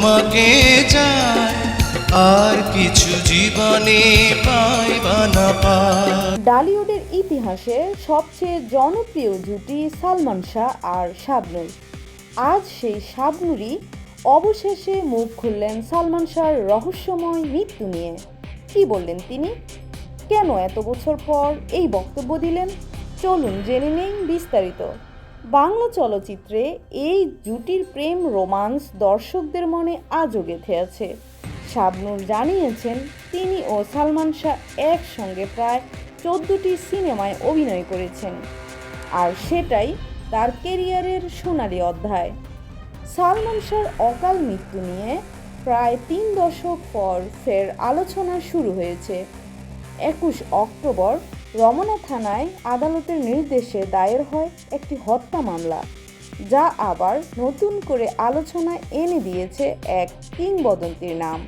তোমাকে চায় আর কিছু জীবনে পাইবা না পায় ডালিউডের ইতিহাসে সবচেয়ে জনপ্রিয় জুটি সালমান শাহ আর শাবনূর। আজ সেই শাবনূরই অবশেষে মুখ খুললেন সালমান শাহর রহস্যময় মৃত্যু নিয়ে। কি বললেন তিনি? কেন এত বছর পর এই বক্তব্য দিলেন? চলুন জেনে নেই বিস্তারিত। বাংলা চলচ্চিত্রে এই জুটির প্রেম রোমান্স দর্শকদের মনে আজও গেঁথে আছে। শাবনূর জানিয়েছেন, তিনি ও সালমান শাহ একসঙ্গে প্রায় চোদ্দটি সিনেমায় অভিনয় করেছেন। আর সেটাই তার কেরিয়ারের সোনালি অধ্যায়। সালমান শাহর অকাল মৃত্যু নিয়ে প্রায় তিন দশক পর ফের আলোচনা শুরু হয়েছে। একুশ অক্টোবর রমনা থানায় আদালতের নির্দেশে দায়ের হয় একটি হত্যা মামলা, যা আবার নতুন করে আলোচনায় এনে দিয়েছে এক কিংবদন্তির নাম।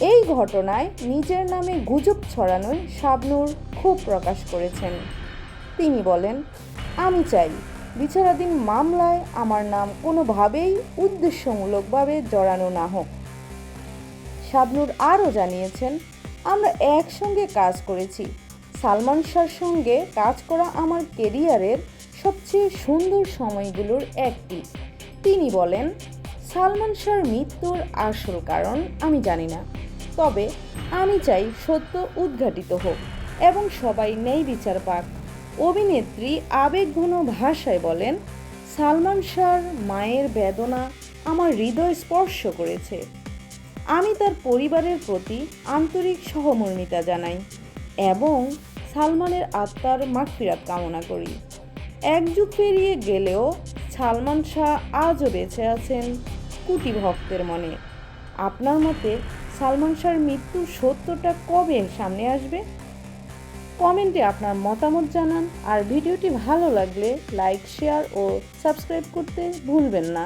এই ঘটনায় নিজের নামে গুজব ছড়ানোয় শাবনূর ক্ষোভ প্রকাশ করেছেন। তিনি বলেন, আমি চাই বিচারাধীন মামলায় আমার নাম কোনোভাবেই উদ্দেশ্যমূলকভাবে জড়ানো না হোক। শাবনূর আরও জানিয়েছেন আমরা একসঙ্গে কাজ করেছি। সালমান শাহর সঙ্গে কাজ করা আমার কেরিয়ারের সবচেয়ে সুন্দর সময়গুলোর একটি। তিনি বলেন, সালমান শাহর মৃত্যুর আসল কারণ আমি জানি না। তবে আমি চাই সত্য উদ্ঘাটিত হোক এবং সবাই ন্যায় বিচার পাক। অভিনেত্রী আবেগঘন ভাষায় বলেন, সালমান শাহর মায়ের বেদনা আমার হৃদয় স্পর্শ করেছে। আমি তার পরিবারের প্রতি আন্তরিক সহমর্মিতা জানাই এবং সালমানের আত্মার মাগফিরাত কামনা করি। এক যুগ পেরিয়ে গেলেও সালমান শাহ আজও বেঁচে আছেন কুটি ভক্তের মনে। আপনার মতে সালমান শাহর মৃত্যুর সত্যটা কবে সামনে আসবে? কমেন্টে আপনার মতামত জানান আর ভিডিওটি ভালো লাগলে লাইক, শেয়ার ও সাবস্ক্রাইব করতে ভুলবেন না।